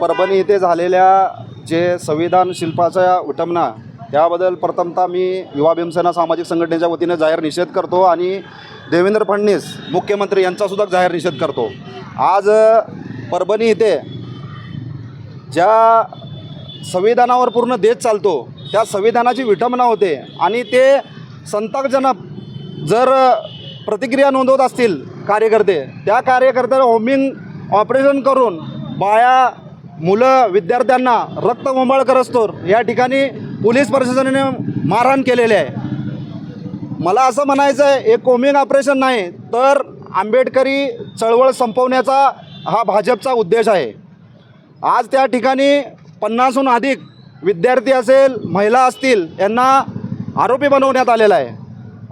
परभणी इथे झालेल्या जे संविधान शिल्पाच्या विटंबना त्याबद्दल प्रथमतः मी युवा भीमसेना सामाजिक संघटनेच्या वतीने जाहीर निषेध करतो आणि देवेंद्र फडणवीस मुख्यमंत्री यांचासुद्धा जाहीर निषेध करतो. आज परभणी इथे ज्या संविधानावर पूर्ण देश चालतो त्या संविधानाची विटंबना होते आणि ते संतापजनक जर प्रतिक्रिया नोंदवत असतील कार्यकर्ते त्या कार्यकर्त्याला होमिंग ऑपरेशन करून बाया मुलं विद्यार्थ्यांना रक्तबोंबाळ करस्तोर. या ठिकाणी पोलीस प्रशासनाने मारहाण केलेले आहे. मला असं म्हणायचं आहे एक कोमिंग ऑपरेशन नाही तर आंबेडकरी चळवळ संपवण्याचा हा भाजपचा उद्देश आहे. आज त्या ठिकाणी पन्नासहून अधिक विद्यार्थी असेल महिला असतील यांना आरोपी बनवण्यात आलेला आहे.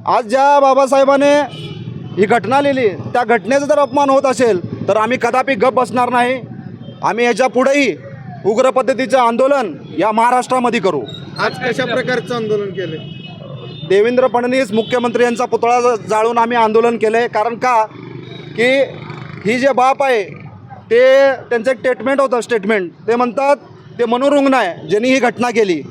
आज ज्या बाबासाहेबाने ही घटना लिहिली त्या घटनेचा जर अपमान होत असेल तर आम्ही कदापि गप बसणार नाही. आम्ही याच्या पुढेही उग्र पद्धतीचं आंदोलन या महाराष्ट्रामध्ये करू. आज कशा प्रकारचं आंदोलन केले देवेंद्र फडणवीस मुख्यमंत्री यांचा पुतळा ज- जाळून आम्ही आंदोलन केलं आहे कारण का? की ही जे बाप आहे ते त्यांचं एक स्टेटमेंट होतं स्टेटमेंट ते म्हणतात ते मनोरुग्ण आहे ज्यांनी ही घटना केली.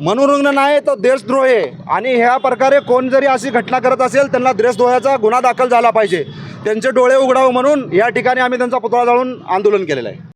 मनोरुग्ण नाही तर देशद्रोह आहे. आणि ह्या प्रकारे कोण जरी अशी घटना करत असेल त्यांना देशद्रोहाचा गुन्हा दाखल झाला पाहिजे. त्यांचे डोळे उघडावं म्हणून या ठिकाणी आम्ही त्यांचा पुतळा जाळून आंदोलन केलेलं आहे.